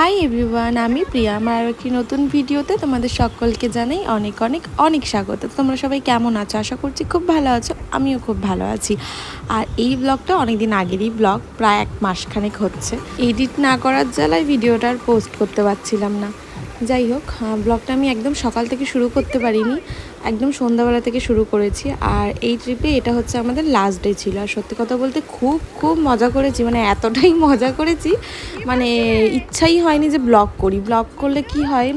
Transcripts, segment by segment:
Hi everyone আমি প্রিয়া। আমার একটি নতুন ভিডিওতে তোমাদের সকলকে জানাই অনেক অনেক অনেক স্বাগত। তোমরা সবাই কেমন আছো? আশা করছি খুব ভালো আছো, আমিও খুব ভালো আছি। আর এই ব্লগটা অনেক দিন আগেরই ব্লগ প্রায় এক মাসখানেক হচ্ছে। এডিট না করার জ্বালায় ভিডিওটা আর পোস্ট করতে পারছিলাম না। যাই হোক ব্লগটা আমি একদম সকাল থেকে শুরু করতে পারিনি। একদম সন্ধ্যাবেলা থেকে শুরু করেছি। আর এই ট্রিপে এটা হচ্ছে আমাদের লাস্ট ডে ছিল। আর সত্যি কথা বলতে খুব খুব মজা করেছি। মানে এতটাই মজা করেছি। মানে ইচ্ছাই হয়নি যে ব্লগ করি। ব্লগ করলে কি হয়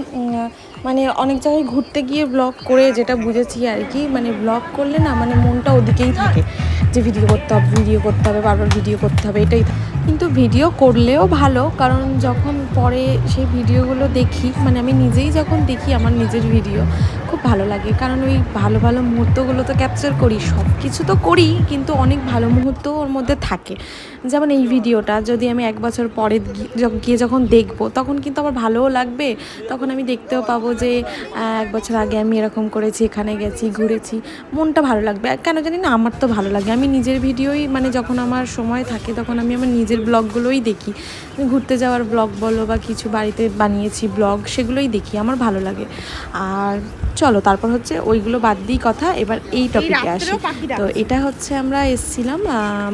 মানে অনেক জায়গায় ঘুরতে গিয়ে ব্লগ করে যেটা বুঝেছি আর কি মানে ব্লগ করলে না মানে মনটা ওদিকেই থাকে। যে ভিডিও করতে হবে ভিডিও করতে হবে, বারবার ভিডিও করতে হবে, এটাই কিন্তু ভিডিও করলেও ভালো, কারণ যখন পরে সেই ভিডিওগুলো দেখি মানে আমি নিজেই যখন দেখি আমার নিজের ভিডিও খুব ভালো লাগে। কারণ ওই ভালো ভালো মুহূর্তগুলো তো ক্যাপচার করি সব কিছু তো করি, কিন্তু অনেক ভালো মুহূর্ত ওর মধ্যে থাকে। যেমন এই ভিডিওটা যদি আমি এক বছর পরে গিয়ে যখন দেখব, তখন কিন্তু আমার ভালোও লাগবে, তখন আমি দেখতেও পাবো যে এক বছর আগে আমি এরকম করেছি এখানে গেছি ঘুরেছি মনটা ভালো লাগবে। আর কেন জানি না আমার তো ভালো লাগে। আমি নিজের ভিডিওই মানে যখন আমার সময় থাকে তখন আমি আমার নিজের ব্লগগুলোই দেখি। ঘুরতে যাওয়ার ব্লগ বলো বা কিছু বাড়িতে বানিয়েছি ব্লগ সেগুলোই দেখি আমার ভালো লাগে। আর চলো তারপর হচ্ছে ওইগুলো বাদ দিই কথা এবার এই টপিকে আসি। তো এটা হচ্ছে আমরা এসছিলাম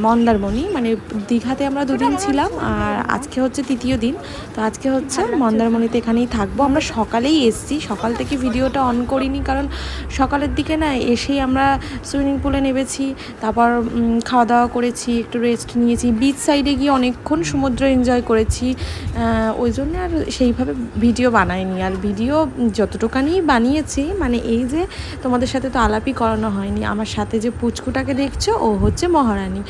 মন্দারমণি মানে দীঘাতে আমরা দুদিন ছিলাম আর আজকে হচ্ছে তৃতীয় দিন। তো আজকে হচ্ছে মন্দারমণিতে এখানেই থাকব। আমরা সকালেই এসছি। সকাল থেকে ভিডিওটা অন করিনি কারণ সকালের দিকে না এসেই আমরা সুইমিং পুলে নেমেছি, তারপর খাওয়া দাওয়া করেছি, একটু রেস্ট নিয়েছি। বিচ সাইডে গিয়ে অনেকক্ষণ সমুদ্র এনজয় করেছি। ওই জন্য আর সেইভাবে ভিডিও বানাইনি। আর ভিডিও যতটুকানি বানিয়েছি মানে এই যে তোমাদের সাথে তো আলাপই করানো হয়নি। আমার সাথে যে পুচকুটাকে দেখছ, ও হচ্ছে মহারানী।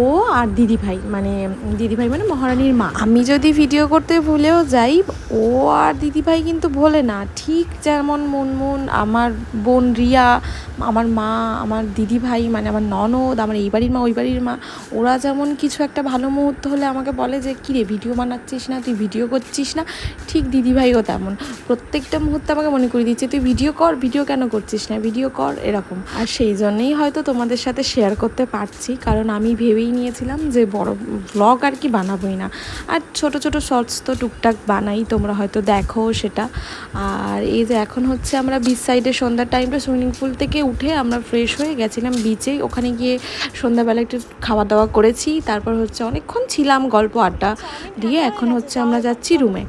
ও আর দিদিভাই মানে দিদিভাই মানে মহারানীর মা। আমি যদি ভিডিও করতে ভুলেও যাই, ও আর দিদিভাই কিন্তু ভোলে না। ঠিক যেমন মুনমুন, আমার বোন রিয়া, আমার মা, আমার দিদিভাই মানে আমার ননদ, আমার এই বাড়ির মা, ওই বাড়ির মা, ওরা যেমন কিছু একটা ভালো মুহূর্ত হলে আমাকে বলে যে কী রে ভিডিও বানাচ্ছিস না? তুই ভিডিও করছিস না? ঠিক দিদিভাইও তেমন। প্রত্যেকটা মুহূর্তে আমাকে মনে করিয়ে দিচ্ছে, তুই ভিডিও কর, ভিডিও কেন করছিস না? ভিডিও কর, এরকম। আর সেই জন্যেই হয়তো তোমাদের সাথে শেয়ার করতে পারছি, কারণ আমি ভেবেই নিয়েছিলাম যে, বড় ব্লগ আর কি বানাবোই না। আর ছোট ছোট শর্টস তো টুকটাক বানাই, তোমরা হয়তো দেখো সেটা। আর এই যে এখন হচ্ছে আমরা বিচ সাইডে সন্ধ্যার টাইমটা সুইমিং পুল থেকে উঠে আমরা ফ্রেশ হয়ে গেছিলাম বিচেই ওখানে গিয়ে সন্ধ্যাবেলা একটু খাওয়া দাওয়া করেছি। তারপর হচ্ছে অনেকক্ষণ ছিলাম গল্প, আড্ডা দিয়ে এখন হচ্ছে আমরা যাচ্ছি রুমে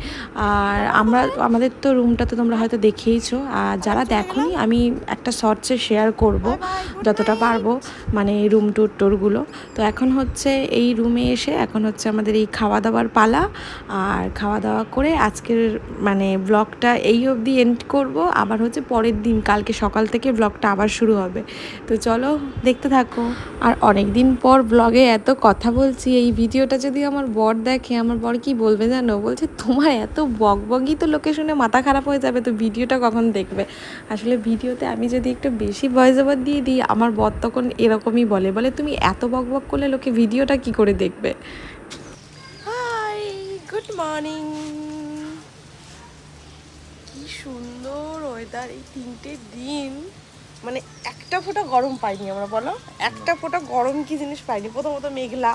আর আমরা, আমাদের তো রুমটা তো তোমরা হয়তো দেখেইছো। আর যারা দেখোনি, আমি একটা শর্টসে শেয়ার করব যতটা পারব মানে রুম টুর টুরগুলো তো এখন হচ্ছে এই রুমে এসে এখন হচ্ছে আমাদের এই খাওয়া দাওয়ার পালা। আর খাওয়া দাওয়া করে আজকের মানে ব্লগটা এই অবধি। এন্ড করব, আবার হচ্ছে পরের দিন, কালকে সকাল থেকে ব্লগটা আবার শুরু হবে। তো চলো, দেখতে থাকো। আর অনেক দিন পর ব্লগে এত কথা বলছি, এই ভিডিওটা যদি আমার বর দেখে, আমার বর কি বলবে জানো? বলছে, তোমার এত বকবগই তো লোকে শুনে মাথা খারাপ হয়ে যাবে, তো ভিডিওটা কখন দেখবে? আসলে ভিডিওতে আমি যদি একটু বেশি ভয়েস ওভার দিয়ে দিই, আমার বর তখন এরকমই বলে। বলে, তুমি এত বকবক করলে লোকে ভিডিওটা কি করে দেখবে? হাই গুড মর্নিং সুন্দর ওয়েদার এই তিনটে দিন। মানে একটা ফোঁটা গরম পাইনি আমরা বলো? একটা ফোঁটা গরম কি জিনিস পাইনি? প্রথমত মেঘলা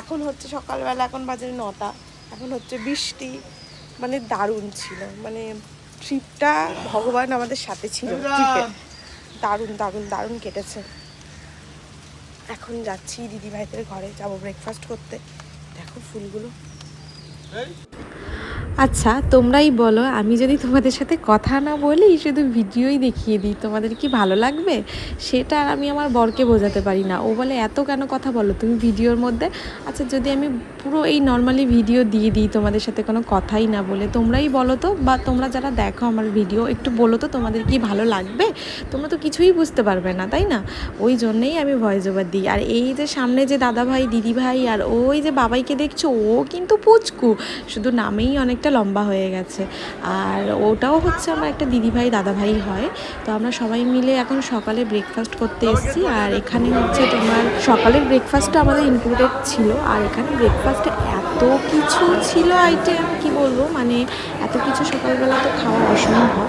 এখন হচ্ছে সকালবেলা এখন বাজে নটা এখন হচ্ছে বৃষ্টি মানে দারুণ ছিল। মানে ট্রিপটা ভগবান আমাদের সাথে ছিল ট্রিপে। দারুণ দারুণ দারুণ কেটেছে। এখন যাচ্ছি দিদি ভাইদের ঘরে যাব ব্রেকফাস্ট করতে। দেখো ফুলগুলো। আচ্ছা তোমরাই বলো, আমি যদি তোমাদের সাথে কথা না বলি, শুধু ভিডিওই দেখিয়ে দিই, তোমাদের কি ভালো লাগবে? সেটা আর আমি আমার বরকে বোঝাতে পারি না। ও বলে, এত কেন কথা বলো? তুমি ভিডিওর মধ্যে আচ্ছা যদি আমি পুরো এই নর্মালি ভিডিও দিয়ে দিই, তোমাদের সাথে কোনো কথাই না বলে, তোমরাই বলো তো? বা তোমরা যারা দেখো আমার ভিডিও একটু বলো তো তোমাদের কি ভালো লাগবে? তোমরা তো কিছুই বুঝতে পারবে না, তাই না? ওই জন্যেই আমি ভয়েস ওভার দিই। আর এই যে সামনে যে দাদা ভাই দিদি ভাই আর ওই যে বাবাইকে দেখছ, ও কিন্তু পুচকু। শুধু নামেই অনেকটা লম্বা হয়ে গেছে। আর ওটাও হচ্ছে আমার একটা দিদি ভাই দাদা ভাই হয়। তো আমরা সবাই মিলে এখন সকালে ব্রেকফাস্ট করতে এসেছি। আর এখানে হচ্ছে তোমার সকালের ব্রেকফাস্টটা আমাদের ইনক্লুডেড ছিল। আর এখানে ব্রেকফাস্টে এত কিছু ছিল আইটেম কি বলব? মানে এত কিছু সকালবেলা তো খাওয়া অসম্ভব।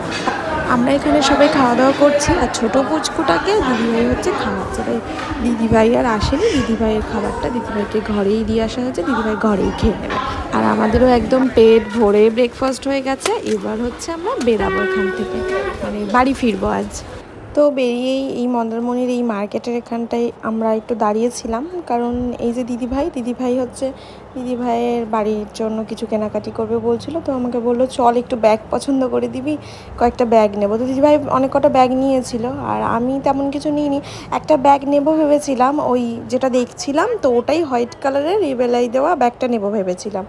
আমরা এখানে সবাই খাওয়া দাওয়া করছি আর ছোটো পুচকুটাকে দিদিভাই হচ্ছে খাওয়াচ্ছে। তাই দিদিভাই আর আসেনি, দিদিভাইয়ের খাবারটা দিদিভাইকে ঘরেই দিয়ে আসা হয়েছে, দিদিভাই ঘরেই খেয়ে নেবে। আর আমাদেরও একদম পেট ভরে ব্রেকফাস্ট হয়ে গেছে, এবার হচ্ছে আমরা বেরাবো এখান থেকে। মানে বাড়ি ফিরবো আজ। তো বেরিয়েই এই মন্দারমণির এই মার্কেটের এখানটায় আমরা একটু দাঁড়িয়েছিলাম। কারণ এই যে দিদিভাই দিদিভাই হচ্ছে দিদিভাইয়ের বাড়ির জন্য কিছু কেনাকাটি করবে বলছিল। তো আমাকে বলল, চল একটু ব্যাগ পছন্দ করে দিবি, কয়েকটা ব্যাগ নেব। তো দিদিভাই অনেক কটা ব্যাগ নিয়েছিল আর আমি তেমন কিছু নিইনি। একটা ব্যাগ নেব ভেবেছিলাম, ওই যেটা দেখছিলাম, তো ওটাই হোয়াইট কালারের রিবেলাই দেওয়া ব্যাগটা নেব ভেবেছিলাম।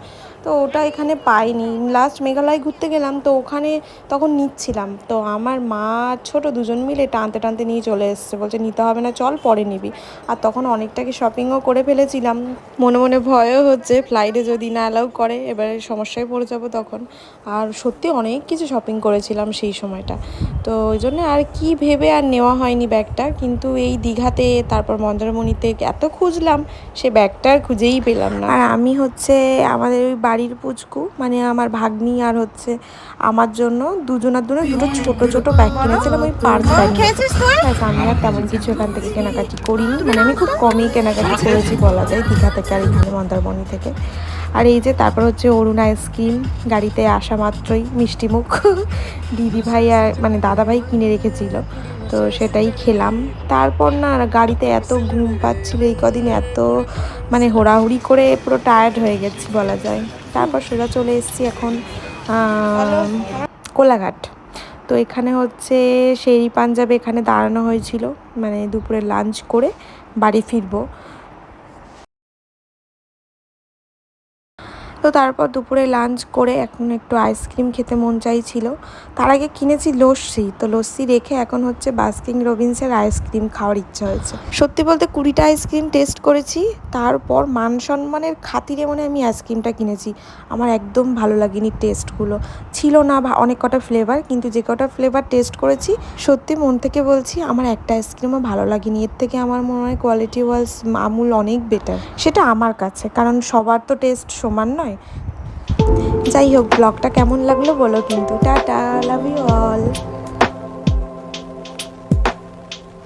তো ওটা এখানে পাইনি। লাস্ট মেঘালয় ঘুরতে গেলাম, তো ওখানে তখন নিচ্ছিলাম। তো আমার মা ছোটো দুজন মিলে টানতে টানতে নিয়ে চলে এসছে। বলছে, নিতে হবে না, চল পরে নিবি। আর তখন অনেকটাকে শপিংও করে ফেলেছিলাম। মনে মনে ভয়ও হচ্ছে ফ্লাইটে যদি না অ্যালাউ করে, এবারে সমস্যায় পড়ে যাব তখন। আর সত্যি অনেক কিছু শপিং করেছিলাম সেই সময়টা। তো ওই জন্য আর কি ভেবে আর নেওয়া হয়নি ব্যাগটা। কিন্তু এই দীঘাতে, তারপর মন্দারমণিতে এত খুঁজলাম, সে ব্যাগটা খুঁজেই পেলাম না। আর আমি হচ্ছে, আমাদের ওই বাড়ির পুচকু মানে আমার ভাগ্নি আর হচ্ছে আমার জন্য দুজনার জন্য দুটো ছোট ছোট ব্যাগ কিনেছিলাম ওই পার্স ব্যাগ ব্যাস আমি আর তেমন কিছু এখান থেকে কেনাকাটি করিনি মানে আমি খুব কমই কেনাকাটি করেছি বলা যায় দীঘা থেকে আর এখানে মন্দারমণি থেকে। আর এই যে তারপর হচ্ছে অরুণ আইসক্রিম গাড়িতে আসা মাত্রই মিষ্টি মুখ। দিদি ভাই আর মানে দাদা ভাই কিনে রেখেছিল তো সেটাই খেলাম। তারপর না গাড়িতে এত ঘুম পাচ্ছিল এই কদিন এত মানে হোড়াহুড়ি করে পুরো টায়ার্ড হয়ে গেছি বলা যায়। তারপর সেটা চলে এসেছি এখন কোলাঘাট। তো এখানে হচ্ছে শেরি পাঞ্জাবে এখানে দাঁড়ানো হয়েছিল মানে দুপুরে লাঞ্চ করে বাড়ি ফিরবো। তো তারপর দুপুরে লাঞ্চ করে এখন একটু আইসক্রিম খেতে মন চাইছিল। তার আগে কিনেছি লস্যি, তো লস্যি রেখে এখন হচ্ছে বাস্কিং রবিন্সের আইসক্রিম খাওয়ার ইচ্ছা হয়েছে। সত্যি বলতে কুড়িটা আইসক্রিম টেস্ট করেছি, তারপর মান সম্মানের খাতিরে মনে আমি আইসক্রিমটা কিনেছি। আমার একদম ভালো লাগেনি টেস্টগুলো ছিল না অনেক কটা ফ্লেভার কিন্তু যে কটা ফ্লেভার টেস্ট করেছি, সত্যি মন থেকে বলছি আমার একটা আইসক্রিমও ভালো লাগেনি। এর থেকে আমার মনে হয় কোয়ালিটি ওয়াইজ আমুল অনেক বেটার সেটা আমার কাছে, কারণ সবার তো টেস্ট সমান নয়। যাই হোক ব্লগটা কেমন লাগল বলো কিন্তু। Tata love you all